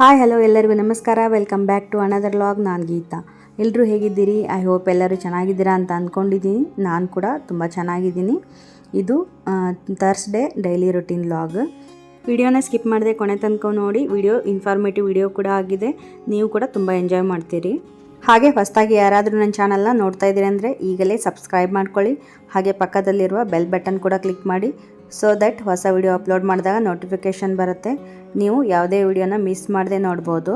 Hi, hello ಎಲ್ಲರಿಗೂ ನಮಸ್ಕಾರ. Welcome back to another vlog ನಾನು ಗೀತಾ. ಎಲ್ಲರೂ ಹೇಗಿದ್ದೀರಿ? ಐ ಹೋಪ್ ಎಲ್ಲರೂ ಚೆನ್ನಾಗಿದ್ದೀರಾ ಅಂತ ಅಂದ್ಕೊಂಡಿದ್ದೀನಿ ನಾನು ಕೂಡ ತುಂಬ ಚೆನ್ನಾಗಿದ್ದೀನಿ. ಇದು ಥರ್ಸ್ಡೇ ಡೈಲಿ ರುಟೀನ್ ಲಾಗ್ ವಿಡಿಯೋನ ಸ್ಕಿಪ್ ಮಾಡಿದೆ ಕೊನೆ ತನಕ ನೋಡಿ. ವಿಡಿಯೋ ಇನ್ಫಾರ್ಮೇಟಿವ್ ವಿಡಿಯೋ ಕೂಡ ಆಗಿದೆ. ನೀವು ಕೂಡ ತುಂಬ ಎಂಜಾಯ್ ಮಾಡ್ತೀರಿ. ಹಾಗೆ ಹೊಸದಾಗಿ ಯಾರಾದರೂ ನನ್ನ ಚಾನಲ್ನ ನೋಡ್ತಾ ಇದ್ದೀರಿ ಅಂದರೆ ಈಗಲೇ ಸಬ್ಸ್ಕ್ರೈಬ್ ಮಾಡ್ಕೊಳ್ಳಿ. ಹಾಗೆ ಪಕ್ಕದಲ್ಲಿರುವ ಬೆಲ್ ಬಟನ್ ಕೂಡ ಕ್ಲಿಕ್ ಮಾಡಿ. ಸೊ ದಟ್ ಹೊಸ ವಿಡಿಯೋ ಅಪ್ಲೋಡ್ ಮಾಡಿದಾಗ ನೋಟಿಫಿಕೇಷನ್ ಬರುತ್ತೆ. ನೀವು ಯಾವುದೇ ವಿಡಿಯೋನ ಮಿಸ್ ಮಾಡದೆ ನೋಡ್ಬೋದು.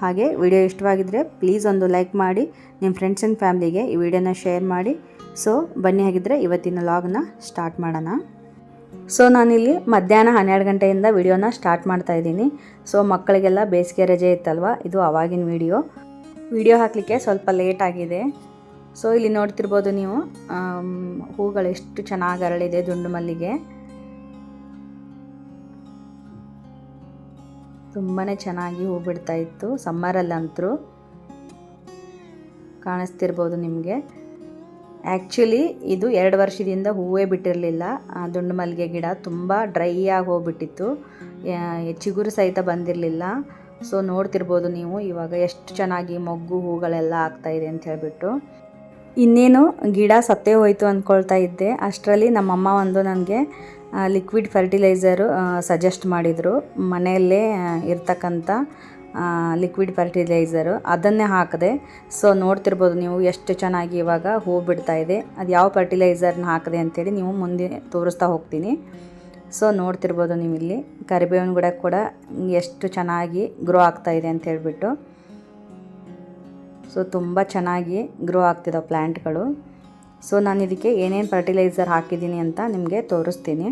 ಹಾಗೆ ವಿಡಿಯೋ ಇಷ್ಟವಾಗಿದ್ದರೆ ಪ್ಲೀಸ್ ಒಂದು ಲೈಕ್ ಮಾಡಿ ನಿಮ್ಮ ಫ್ರೆಂಡ್ಸ್ ಆ್ಯಂಡ್ ಫ್ಯಾಮ್ಲಿಗೆ ಈ ವಿಡಿಯೋನ ಶೇರ್ ಮಾಡಿ. ಸೊ ಬನ್ನಿ ಹಾಗಿದ್ದರೆ ಇವತ್ತಿನ ಲಾಗ್ನ ಸ್ಟಾರ್ಟ್ ಮಾಡೋಣ. ಸೊ ನಾನಿಲ್ಲಿ ಮಧ್ಯಾಹ್ನ ಹನ್ನೆರಡು ಗಂಟೆಯಿಂದ ವಿಡಿಯೋನ ಸ್ಟಾರ್ಟ್ ಮಾಡ್ತಾ ಇದ್ದೀನಿ. ಸೊ ಮಕ್ಕಳಿಗೆಲ್ಲ ಬೇಸಿಗೆ ರಜೆ ಇತ್ತಲ್ವ? ಇದು ಆವಾಗಿನ ವಿಡಿಯೋ ವಿಡಿಯೋ ಹಾಕಲಿಕ್ಕೆ ಸ್ವಲ್ಪ ಲೇಟ್ ಆಗಿದೆ. ಸೊ ಇಲ್ಲಿ ನೋಡ್ತಿರ್ಬೋದು ನೀವು ಹೂಗಳು ಎಷ್ಟು ಚೆನ್ನಾಗಿ ಅರಳಿದೆ ದುಂಡು ಮಲ್ಲಿಗೆ. ತುಂಬಾ ಚೆನ್ನಾಗಿ ಹೂ ಬಿಡ್ತಾ ಇತ್ತು. ಸಮ್ಮರಲ್ಲಂತರೂ ಕಾಣಿಸ್ತಿರ್ಬೋದು ನಿಮಗೆ. ಆ್ಯಕ್ಚುಲಿ ಇದು ಎರಡು ವರ್ಷದಿಂದ ಹೂವೇ ಬಿಟ್ಟಿರಲಿಲ್ಲ. ಆ ದುಂಡು ಮಲ್ಲಿಗೆ ಗಿಡ ತುಂಬ ಡ್ರೈ ಆಗಿ ಹೋಗ್ಬಿಟ್ಟಿತ್ತು. ಚಿಗುರು ಸಹಿತ ಬಂದಿರಲಿಲ್ಲ. ಸೊ ನೋಡ್ತಿರ್ಬೋದು ನೀವು ಇವಾಗ ಎಷ್ಟು ಚೆನ್ನಾಗಿ ಮೊಗ್ಗು ಹೂಗಳೆಲ್ಲ ಆಗ್ತಾ ಇದೆ ಅಂತ ಹೇಳಿಬಿಟ್ಟು. ಇನ್ನೇನು ಗಿಡ ಸತ್ತೇ ಹೋಯಿತು ಅಂದ್ಕೊಳ್ತಾ ಇದ್ದೆ. ಅಷ್ಟರಲ್ಲಿ ನಮ್ಮಮ್ಮ ಒಂದು ನನಗೆ ಲಿಕ್ವಿಡ್ ಫರ್ಟಿಲೈಸರು ಸಜೆಸ್ಟ್ ಮಾಡಿದರು. ಮನೆಯಲ್ಲೇ ಇರ್ತಕ್ಕಂಥ ಲಿಕ್ವಿಡ್ ಫರ್ಟಿಲೈಸರು ಅದನ್ನೇ ಹಾಕಿದೆ. ಸೊ ನೋಡ್ತಿರ್ಬೋದು ನೀವು ಎಷ್ಟು ಚೆನ್ನಾಗಿ ಇವಾಗ ಹೂ ಬಿಡ್ತಾ ಇದೆ. ಅದು ಯಾವ ಫರ್ಟಿಲೈಸರ್ನ ಹಾಕಿದೆ ಅಂತೇಳಿ ನೀವು ಮುಂದೆ ತೋರಿಸ್ತಾ ಹೋಗ್ತೀನಿ. ಸೊ ನೋಡ್ತಿರ್ಬೋದು ನೀವು ಇಲ್ಲಿ ಕರಿಬೇವಿನ ಗಿಡ ಕೂಡ ಎಷ್ಟು ಚೆನ್ನಾಗಿ ಗ್ರೋ ಆಗ್ತಾ ಇದೆ ಅಂತ ಹೇಳಿಬಿಟ್ಟು. ಸೊ ತುಂಬ ಚೆನ್ನಾಗಿ ಗ್ರೋ ಆಗ್ತಿದ್ದಾವೆ ಪ್ಲ್ಯಾಂಟ್ಗಳು ಸೊ ನಾನು ಇದಕ್ಕೆ ಏನೇನು ಫರ್ಟಿಲೈಸರ್ ಹಾಕಿದ್ದೀನಿ ಅಂತ ನಿಮಗೆ ತೋರಿಸ್ತೀನಿ.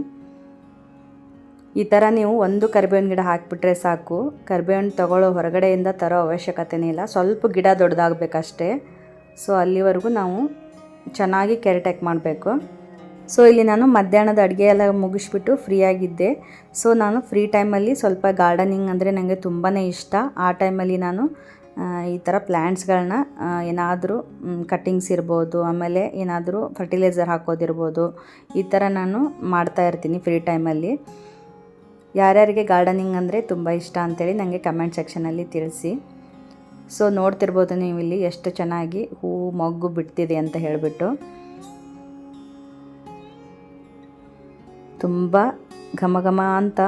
ಈ ಥರ ನೀವು ಒಂದು ಕರಿಬೇವಿನ ಗಿಡ ಹಾಕಿಬಿಟ್ರೆ ಸಾಕು. ಕರಿಬೇವಿನ ತಗೊಳ್ಳೋ ಹೊರಗಡೆಯಿಂದ ತರೋ ಅವಶ್ಯಕತೆನೇ ಇಲ್ಲ. ಸ್ವಲ್ಪ ಗಿಡ ದೊಡ್ಡದಾಗಬೇಕಷ್ಟೇ. ಸೊ ಅಲ್ಲಿವರೆಗೂ ನಾವು ಚೆನ್ನಾಗಿ ಕೆರೆಟ್ಯಾಕ್ ಮಾಡಬೇಕು. ಸೊ ಇಲ್ಲಿ ನಾನು ಮಧ್ಯಾಹ್ನದ ಅಡುಗೆ ಎಲ್ಲ ಮುಗಿಸ್ಬಿಟ್ಟು ಫ್ರೀಯಾಗಿದ್ದೆ ಸೊ ನಾನು ಫ್ರೀ ಟೈಮಲ್ಲಿ ಸ್ವಲ್ಪ ಗಾರ್ಡನಿಂಗ್ ಅಂದರೆ ನನಗೆ ತುಂಬಾ ಇಷ್ಟ. ಆ ಟೈಮಲ್ಲಿ ನಾನು ಈ ಥರ ಪ್ಲ್ಯಾಂಟ್ಸ್ಗಳನ್ನ ಏನಾದರೂ ಕಟ್ಟಿಂಗ್ಸ್ ಇರ್ಬೋದು, ಆಮೇಲೆ ಏನಾದರೂ ಫರ್ಟಿಲೈಸರ್ ಹಾಕೋದಿರ್ಬೋದು, ಈ ಥರ ನಾನು ಮಾಡ್ತಾ ಇರ್ತೀನಿ ಫ್ರೀ ಟೈಮಲ್ಲಿ ಯಾರ್ಯಾರಿಗೆ ಗಾರ್ಡನಿಂಗ್ ಅಂದರೆ ತುಂಬ ಇಷ್ಟ ಅಂತೇಳಿ ನನಗೆ ಕಮೆಂಟ್ ಸೆಕ್ಷನಲ್ಲಿ ತಿಳಿಸಿ. ಸೊ ನೋಡ್ತಿರ್ಬೋದು ನೀವು ಇಲ್ಲಿ ಎಷ್ಟು ಚೆನ್ನಾಗಿ ಹೂವು ಮೊಗ್ಗು ಬಿಡ್ತಿದೆ ಅಂತ ಹೇಳಿಬಿಟ್ಟು. ತುಂಬ ಘಮ ಘಮ ಅಂತ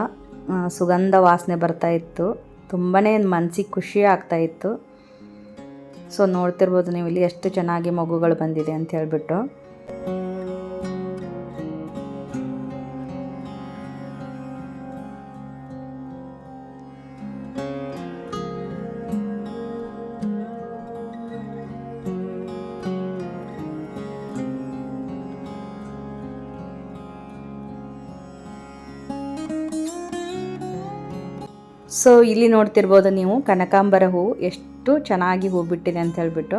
ಸುಗಂಧ ವಾಸನೆ ಬರ್ತಾ ಇತ್ತು. ತುಂಬಾ ಮನಸ್ಸಿಗೆ ಖುಷಿ ಆಗ್ತಾ ಇತ್ತು. ಸೊ ನೋಡ್ತಿರ್ಬೋದು ನೀವು ಇಲ್ಲಿ ಎಷ್ಟು ಚೆನ್ನಾಗಿ ಮಗುಗಳು ಬಂದಿದೆ ಅಂತ ಹೇಳ್ಬಿಟ್ಟು. ಸೊ ಇಲ್ಲಿ ನೋಡ್ತಿರ್ಬೋದು ನೀವು ಕನಕಾಂಬರ ಹೂವು ಎಷ್ಟು ಚೆನ್ನಾಗಿ ಹೂ ಬಿಟ್ಟಿದೆ ಅಂತ ಹೇಳ್ಬಿಟ್ಟು.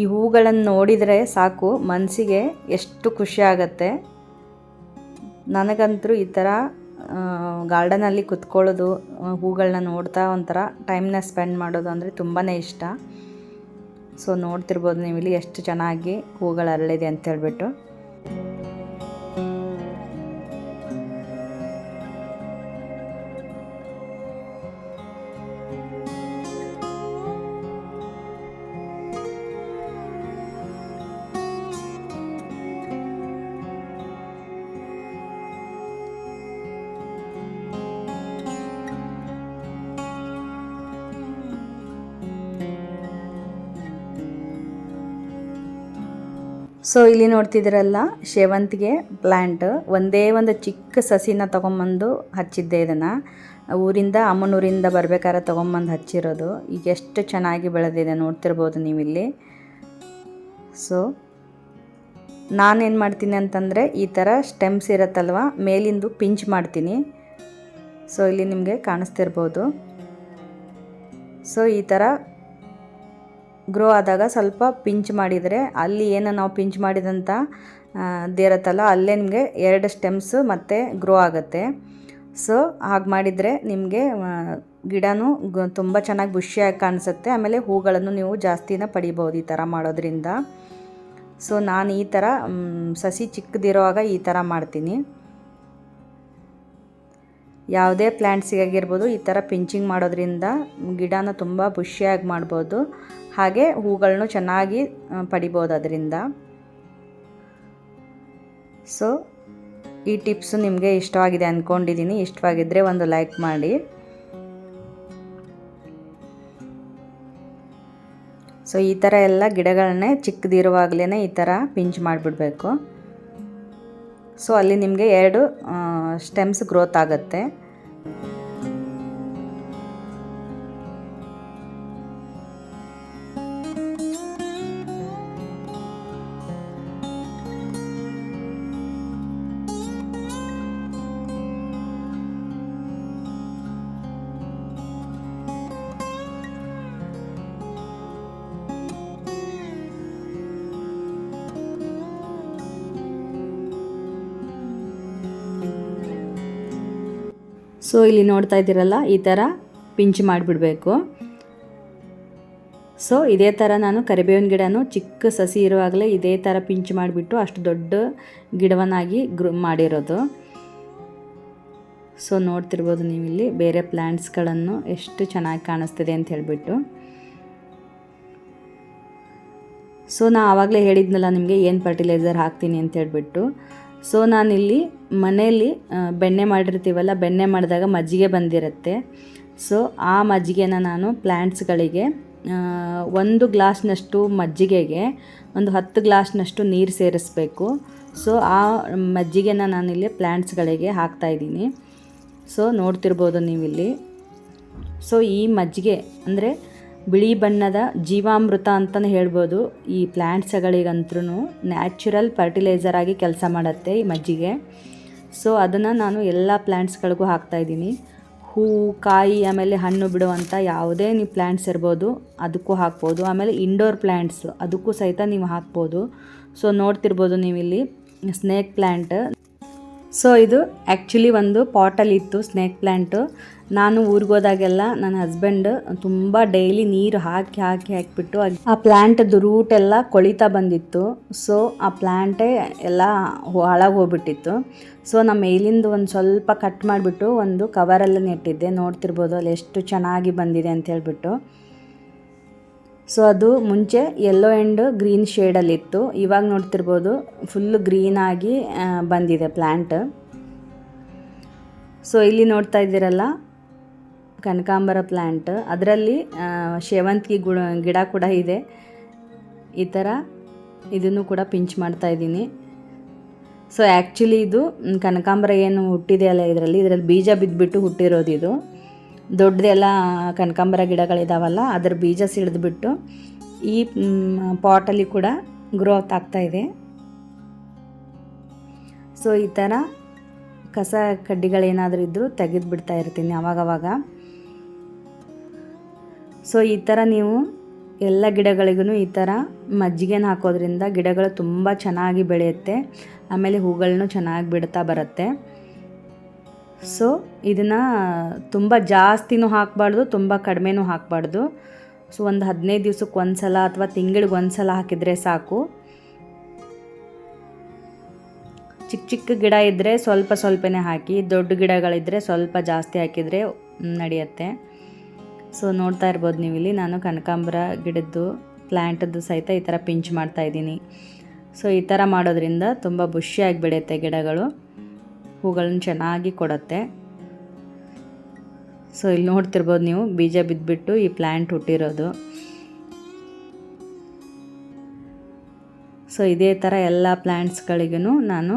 ಈ ಹೂಗಳನ್ನು ನೋಡಿದರೆ ಸಾಕು ಮನಸ್ಸಿಗೆ ಎಷ್ಟು ಖುಷಿ ನನಗಂತೂ ಈ ಥರ ಗಾರ್ಡನಲ್ಲಿ ಕುತ್ಕೊಳ್ಳೋದು ಹೂಗಳನ್ನ ನೋಡ್ತಾ ಒಂಥರ ಟೈಮ್ನ ಸ್ಪೆಂಡ್ ಮಾಡೋದು ಅಂದರೆ ತುಂಬಾ ಇಷ್ಟ. ಸೊ ನೋಡ್ತಿರ್ಬೋದು ನೀವು ಇಲ್ಲಿ ಎಷ್ಟು ಚೆನ್ನಾಗಿ ಹೂಗಳು ಅರಳಿದೆ ಅಂತ ಹೇಳ್ಬಿಟ್ಟು. ಸೊ ಇಲ್ಲಿ ನೋಡ್ತಿದ್ದೀರಲ್ಲ ಸೇವಂತಿಗೆ ಪ್ಲ್ಯಾಂಟ್ ಒಂದೇ ಒಂದು ಚಿಕ್ಕ ಸಸಿನ ತೊಗೊಂಬಂದು ಹಚ್ಚಿದ್ದೆ ಇದನ್ನು. ಊರಿಂದ, ಅಮ್ಮನೂರಿಂದ ಬರಬೇಕಾದ್ರೆ ತೊಗೊಂಬಂದು ಹಚ್ಚಿರೋದು. ಈಗ ಎಷ್ಟು ಚೆನ್ನಾಗಿ ಬೆಳೆದಿದೆ ನೋಡ್ತಿರ್ಬೋದು ನೀವಿಲ್ಲಿ. ಸೊ ನಾನೇನು ಮಾಡ್ತೀನಿ ಅಂತಂದರೆ, ಈ ಥರ ಸ್ಟೆಮ್ಸ್ ಇರುತ್ತಲ್ವ, ಮೇಲಿಂದು ಪಿಂಚ್ ಮಾಡ್ತೀನಿ. ಸೊ ಇಲ್ಲಿ ನಿಮಗೆ ಕಾಣಿಸ್ತಿರ್ಬೋದು. ಸೊ ಈ ಥರ ಗ್ರೋ ಆದಾಗ ಸ್ವಲ್ಪ ಪಿಂಚ್ ಮಾಡಿದರೆ ಅಲ್ಲಿ ಏನು ನಾವು ಪಿಂಚ್ ಮಾಡಿದಂಥ ದೇರತ್ತಲ್ಲ ಅಲ್ಲೇ ನಿಮಗೆ ಎರಡು ಸ್ಟೆಮ್ಸ್ ಮತ್ತು ಗ್ರೋ ಆಗುತ್ತೆ. ಸೊ ಹಾಗೆ ಮಾಡಿದರೆ ನಿಮಗೆ ಗಿಡನೂ ತುಂಬ ಚೆನ್ನಾಗಿ ಬುಷಿಯಾಗಿ ಕಾಣಿಸುತ್ತೆ. ಆಮೇಲೆ ಹೂಗಳನ್ನು ನೀವು ಜಾಸ್ತಿನ ಪಡಿಬೋದು ಈ ಥರ ಮಾಡೋದ್ರಿಂದ. ಸೊ ನಾನು ಈ ಥರ ಸಸಿ ಚಿಕ್ಕದಿರೋವಾಗ ಈ ಥರ ಮಾಡ್ತೀನಿ. ಯಾವುದೇ ಪ್ಲ್ಯಾಂಟ್ಸಿಗಾಗಿರ್ಬೋದು ಈ ಥರ ಪಿಂಚಿಂಗ್ ಮಾಡೋದ್ರಿಂದ ಗಿಡನ ತುಂಬ ಬುಷಿಯಾಗಿ ಮಾಡ್ಬೋದು. ಹಾಗೆ ಹೂಗಳನ್ನೂ ಚೆನ್ನಾಗಿ ಪಡಿಬೋದು ಅದರಿಂದ ಸೊ ಈ ಟಿಪ್ಸು ನಿಮಗೆ ಇಷ್ಟವಾಗಿದೆ ಅಂದ್ಕೊಂಡಿದ್ದೀನಿ ಇಷ್ಟವಾಗಿದ್ದರೆ ಒಂದು ಲೈಕ್ ಮಾಡಿ. ಸೊ ಈ ಥರ ಎಲ್ಲ ಗಿಡಗಳನ್ನೇ ಚಿಕ್ಕದಿರುವಾಗಲೇ ಈ ಥರ ಪಿಂಚ್ ಮಾಡಿಬಿಡಬೇಕು. ಸೊ ಅಲ್ಲಿ ನಿಮಗೆ ಎರಡು ಸ್ಟೆಮ್ಸ್ ಗ್ರೋತ್ ಆಗುತ್ತೆ. ಸೊ ಇಲ್ಲಿ ನೋಡ್ತಾ ಇದ್ದೀರಲ್ಲ, ಈ ಥರ ಪಿಂಚ್ ಮಾಡಿಬಿಡಬೇಕು. ಸೊ ಇದೇ ಥರ ನಾನು ಕರಿಬೇವಿನ ಗಿಡನೂ ಚಿಕ್ಕ ಸಸಿ ಇರುವಾಗಲೇ ಇದೇ ಥರ ಪಿಂಚ್ ಮಾಡಿಬಿಟ್ಟು ಅಷ್ಟು ದೊಡ್ಡ ಗಿಡವನ್ನಾಗಿ ಗ್ರೂ ಮಾಡಿರೋದು. ಸೊ ನೋಡ್ತಿರ್ಬೋದು ನೀವಿಲ್ಲಿ ಬೇರೆ ಪ್ಲ್ಯಾಂಟ್ಸ್ಗಳನ್ನು ಎಷ್ಟು ಚೆನ್ನಾಗಿ ಕಾಣಿಸ್ತಿದೆ ಅಂತ ಹೇಳಿಬಿಟ್ಟು. ಸೊ ನಾ ಆವಾಗಲೇ ಹೇಳಿದ್ನಲ್ಲ, ನಿಮಗೆ ಏನು ಫರ್ಟಿಲೈಸರ್ ಹಾಕ್ತೀನಿ ಅಂತ ಹೇಳ್ಬಿಟ್ಟು. ಸೊ ನಾನಿಲ್ಲಿ ಮನೆಯಲ್ಲಿ ಬೆಣ್ಣೆ ಮಾಡಿರ್ತೀವಲ್ಲ, ಬೆಣ್ಣೆ ಮಾಡಿದಾಗ ಮಜ್ಜಿಗೆ ಬಂದಿರುತ್ತೆ. ಸೊ ಆ ಮಜ್ಜಿಗೆನ ನಾನು ಪ್ಲ್ಯಾಂಟ್ಸ್ಗಳಿಗೆ ಒಂದು ಗ್ಲಾಸ್ನಷ್ಟು ಮಜ್ಜಿಗೆಗೆ, ಒಂದು ಹತ್ತು ಗ್ಲಾಸ್ನಷ್ಟು ನೀರು ಸೇರಿಸ್ಬೇಕು. ಸೊ ಆ ಮಜ್ಜಿಗೆನ ನಾನಿಲ್ಲಿ ಪ್ಲ್ಯಾಂಟ್ಸ್ಗಳಿಗೆ ಹಾಕ್ತಾಯಿದ್ದೀನಿ ಸೊ ನೋಡ್ತಿರ್ಬೋದು ನೀವಿಲ್ಲಿ. ಸೊ ಈ ಮಜ್ಜಿಗೆ ಅಂದರೆ ಬಿಳಿ ಬಣ್ಣದ ಜೀವಾಮೃತ ಅಂತಲೇ ಹೇಳ್ಬೋದು. ಈ ಪ್ಲ್ಯಾಂಟ್ಸ್ಗಳಿಗಂತೂ ನ್ಯಾಚುರಲ್ ಫರ್ಟಿಲೈಸರ್ ಆಗಿ ಕೆಲಸ ಮಾಡುತ್ತೆ ಈ ಮಜ್ಜಿಗೆ. ಸೊ, ಅದನ್ನು ನಾನು ಎಲ್ಲ ಪ್ಲ್ಯಾಂಟ್ಸ್ಗಳಿಗೂ ಹಾಕ್ತಾಯಿದ್ದೀನಿ ಹೂವು ಕಾಯಿ, ಆಮೇಲೆ ಹಣ್ಣು ಬಿಡುವಂಥ ಯಾವುದೇ ನೀವು ಪ್ಲ್ಯಾಂಟ್ಸ್ ಇರ್ಬೋದು, ಅದಕ್ಕೂ ಹಾಕ್ಬೋದು. ಆಮೇಲೆ ಇಂಡೋರ್ ಪ್ಲ್ಯಾಂಟ್ಸ್ ಅದಕ್ಕೂ ಸಹಿತ ನೀವು ಹಾಕ್ಬೋದು. ಸೊ, ನೋಡ್ತಿರ್ಬೋದು ನೀವಿಲ್ಲಿ, ಸ್ನೇಕ್ ಪ್ಲ್ಯಾಂಟ್ ಸೊ, ಇದು ಆ್ಯಕ್ಚುಲಿ ಒಂದು ಪಾಟಲ್ಲಿ ಇತ್ತು, ಸ್ನೇಕ್ ಪ್ಲ್ಯಾಂಟು ನಾನು ಊರಿಗೋದಾಗೆಲ್ಲ ನನ್ನ ಹಸ್ಬೆಂಡ್ ತುಂಬ ಡೈಲಿ ನೀರು ಹಾಕಿ ಹಾಕಿ, ಹಾಕಿಬಿಟ್ಟು ಆ ಪ್ಲ್ಯಾಂಟದ್ದು ರೂಟ್ ಎಲ್ಲ ಕೊಳಿತಾ ಬಂದಿತ್ತು. ಸೊ ಆ ಪ್ಲ್ಯಾಂಟೇ ಎಲ್ಲ ಹಾಳಾಗಿ ಹೋಗ್ಬಿಟ್ಟಿತ್ತು. ಸೊ ನಮ್ಮ ಮೇಲಿಂದ ಒಂದು ಸ್ವಲ್ಪ ಕಟ್ ಮಾಡಿಬಿಟ್ಟು ಒಂದು ಕವರಲ್ಲಿ ನೆಟ್ಟಿದ್ದೆ. ನೋಡ್ತಿರ್ಬೋದು ಅಲ್ಲಿ ಎಷ್ಟು ಚೆನ್ನಾಗಿ ಬಂದಿದೆ ಅಂತ ಹೇಳ್ಬಿಟ್ಟು. ಸೊ ಅದು ಮುಂಚೆ ಯೆಲ್ಲೋ ಆ್ಯಂಡ್ ಗ್ರೀನ್ ಶೇಡಲ್ಲಿತ್ತು ಇವಾಗ ನೋಡ್ತಿರ್ಬೋದು ಫುಲ್ಲು ಗ್ರೀನಾಗಿ ಬಂದಿದೆ ಪ್ಲ್ಯಾಂಟ್ ಸೊ ಇಲ್ಲಿ ನೋಡ್ತಾ ಇದ್ದೀರಲ್ಲ ಕನಕಾಂಬರ ಪ್ಲ್ಯಾಂಟ್ ಅದರಲ್ಲಿ ಸೇವಂತಿಗೆ ಗುಡ ಗಿಡ ಕೂಡ ಇದೆ. ಈ ಥರ ಇದನ್ನು ಕೂಡ ಪಿಂಚ್ ಮಾಡ್ತಾ ಇದ್ದೀನಿ. ಸೊ ಆ್ಯಕ್ಚುಲಿ ಇದು ಕನಕಾಂಬರ ಏನು ಹುಟ್ಟಿದೆಯಲ್ಲ ಇದರಲ್ಲಿ ಇದರಲ್ಲಿ ಬೀಜ ಬಿದ್ದುಬಿಟ್ಟು ಹುಟ್ಟಿರೋದು ಇದು. ದೊಡ್ಡದೆಲ್ಲ ಕನಕಾಂಬರ ಗಿಡಗಳಿದಾವಲ್ಲ, ಅದರ ಬೀಜ ಸಿಡಿದ್ಬಿಟ್ಟು ಈ ಪಾಟಲ್ಲಿ ಕೂಡ ಗ್ರೋತ್ ಆಗ್ತಾ ಇದೆ. ಸೊ ಈ ಥರ ಕಸ ಕಡ್ಡಿಗಳೇನಾದರೂ ಇದ್ದರೂ ತೆಗೆದು ಬಿಡ್ತಾ ಇರ್ತೀನಿ ಅವಾಗವಾಗ. ಸೊ ಈ ಥರ ನೀವು ಎಲ್ಲ ಗಿಡಗಳಿಗೂ ಈ ಥರ ಮಜ್ಜಿಗೆನ ಹಾಕೋದ್ರಿಂದ ಗಿಡಗಳು ತುಂಬ ಚೆನ್ನಾಗಿ ಬೆಳೆಯುತ್ತೆ. ಆಮೇಲೆ ಹೂಗಳನ್ನೂ ಚೆನ್ನಾಗಿ ಬಿಡ್ತಾ ಬರುತ್ತೆ. ಸೊ ಇದನ್ನು ತುಂಬ ಜಾಸ್ತಿನೂ ಹಾಕಬಾರ್ದು, ತುಂಬ ಕಡಿಮೆನೂ ಹಾಕಬಾರ್ದು. ಸೊ ಒಂದು ಹದಿನೈದು ದಿವ್ಸಕ್ಕೆ ಒಂದು ಸಲ ಅಥವಾ ತಿಂಗಳಿಗೆ ಒಂದು ಸಲ ಹಾಕಿದರೆ ಸಾಕು. ಚಿಕ್ಕ ಚಿಕ್ಕ ಗಿಡ ಇದ್ದರೆ ಸ್ವಲ್ಪ ಸ್ವಲ್ಪನೇ ಹಾಕಿ, ದೊಡ್ಡ ಗಿಡಗಳಿದ್ದರೆ ಸ್ವಲ್ಪ ಜಾಸ್ತಿ ಹಾಕಿದರೆ ನಡೆಯುತ್ತೆ. ಸೊ ನೋಡ್ತಾ ಇರ್ಬೋದು ನೀವು ಇಲ್ಲಿ ನಾನು ಕನಕಾಂಬರ ಗಿಡದ್ದು ಪ್ಲ್ಯಾಂಟದ್ದು ಸಹಿತ ಈ ಥರ ಪಿಂಚ್ ಮಾಡ್ತಾ ಇದ್ದೀನಿ. ಸೊ ಈ ಥರ ಮಾಡೋದ್ರಿಂದ ತುಂಬ ಬುಷಿಯಾಗಿ ಬೆಳೆಯುತ್ತೆ ಗಿಡಗಳು. ಹೂಗಳನ್ನ ಚೆನ್ನಾಗಿ ಕೊಡುತ್ತೆ. ಸೊ ಇಲ್ಲಿ ನೋಡ್ತಿರ್ಬೋದು ನೀವು, ಬೀಜ ಬಿದ್ದುಬಿಟ್ಟು ಈ ಪ್ಲ್ಯಾಂಟ್ ಹುಟ್ಟಿರೋದು. ಸೊ ಇದೇ ಥರ ಎಲ್ಲ ಪ್ಲ್ಯಾಂಟ್ಸ್ಗಳಿಗೂ ನಾನು